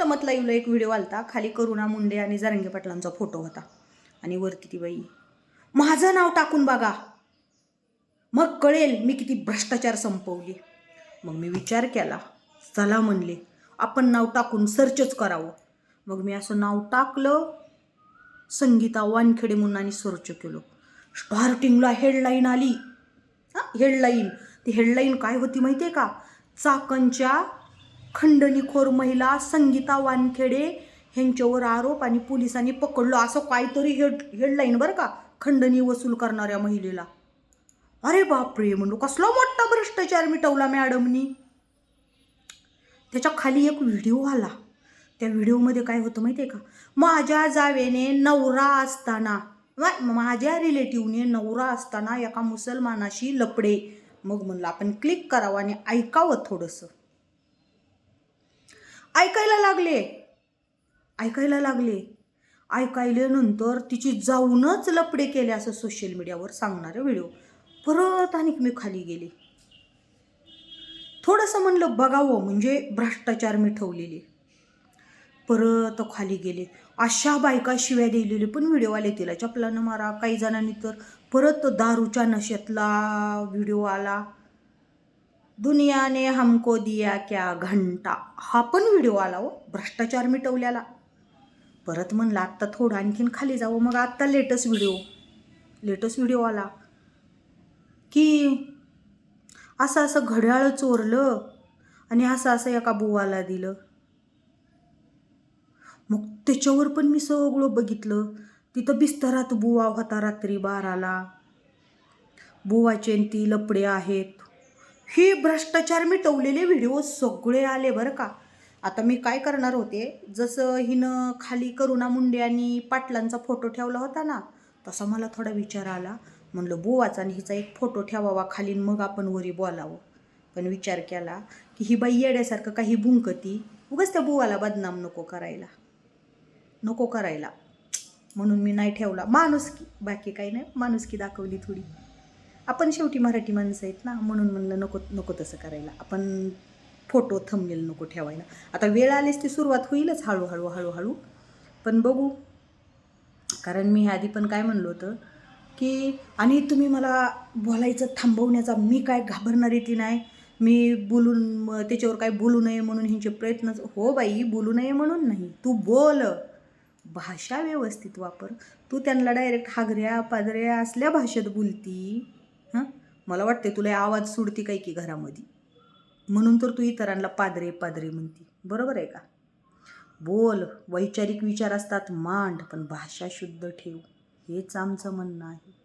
अष्टमत लाईव्हला एक व्हिडिओ आलता. खाली करुणा मुंडे आणि जारंगे पाटलांचा फोटो होता. आणि वरती ती बाई माझं नाव टाकून बघा. मग कळेल मी किती भ्रष्टाचार संपवली. मग मी विचार केला चला म्हणले आपण नाव टाकून सर्चच करावं. मग मी असं नाव टाकलं संगीता वानखेडे म्हणून आणि सर्च केलं. स्टार्टिंगला हेडलाईन आली. हां हेडलाईन ती हेडलाईन काय होती माहिती आहे का? चाकणच्या खंडणीखोर महिला संगीता वानखेडे ह्यांच्यावर आरोप आणि पोलिसांनी पकडलो. असं काहीतरी हेड हेडलाईन बरं का खंडणी वसूल करणाऱ्या महिलेला. अरे बापरे म्हणलो कसला मोठा भ्रष्टाचार मिटवला मॅडमनी. त्याच्याखाली एक व्हिडिओ आला. त्या व्हिडिओमध्ये काय होतं माहिती आहे का? माझ्या जावेने नवरा असताना माझ्या रिलेटिव्हने नवरा असताना एका मुसलमानाशी लपडे. मग म्हणलं आपण क्लिक करावं आणि ऐकावं थोडंसं. ऐकायला लागले. ऐकायला लागले. ऐकायल्यानंतर तिची जाऊनच लपडे केले असं सोशल मीडियावर सांगणारे व्हिडिओ परत आणि मी खाली गेले. थोडंसं म्हणलं बघावं म्हणजे भ्रष्टाचार मिठवलेले परत खाली गेले. अशा बायका शिव्या दिलेले पण व्हिडिओ आले. तिला चपलानं मारा काही जणांनी तर परत दारूच्या नशेतला व्हिडिओ आला. दुनियाने हमको दिया क्या घंटा. हा पण व्हिडिओ आला हो भ्रष्टाचार मिटवल्याला. परत म्हणला आत्ता थोडं आणखीन खाली जावं मग आत्ता लेटेस्ट व्हिडिओ. लेटेस्ट व्हिडिओ आला. की असं असं घड्याळ चोरलं आणि असं असं एका बुवाला दिलं. मग त्याच्यावर पण मी सगळं बघितलं. तिथं बिस्तरात बुवा होता रात्री बाराला. बुवाचे ती लपडे आहेत. हे भ्रष्टाचार मिटवलेले व्हिडिओ सगळे आले बरं का. आता मी काय करणार होते जसं हिनं खाली करुणा मुंडे आणि पाटलांचा फोटो ठेवला होता ना तसा मला थोडा विचार आला. म्हणलं बुवाचा आणि हिचा एक फोटो ठेवावा खाली मग आपण वरी बोलावं. पण विचार केला की ही बाई येड्यासारखं काही भुंकती उगाच त्या बुवाला बदनाम नको करायला. नको करायला. म्हणून मी नाही ठेवला. माणुसकी. बाकी काही नाही. माणुसकी दाखवली थोडी. आपण शेवटी मराठी माणसं आहेत ना म्हणून म्हणलं नको नको तसं करायला. आपण फोटो थंबनेल नको ठेवायला. आता वेळ आलीच ती सुरुवात होईलच हळूहळू हळूहळू. पण बघू. कारण मी आधी पण काय म्हणलं होतं की आणि तुम्ही मला बोलायचं थांबवण्याचा मी काय घाबरणारी ती नाही. मी बोलून त्याच्यावर काय बोलू नये म्हणून ह्यांचे प्रयत्न हो बाई बोलू नये म्हणून नाही. तू बोल. भाषा व्यवस्थित वापर. तू त्यांना डायरेक्ट हागऱ्या पादऱ्या असल्या भाषेत बोलती. मला वाटते तुला आवाज सुडती काय की घरामध्ये? म्हणून तर तू इतरांना पादरे पादरे म्हणती. बरोबर आहे का? बोल वैचारिक विचार असतात मांड पण भाषा शुद्ध ठेव. हेच आमचं म्हणणं आहे.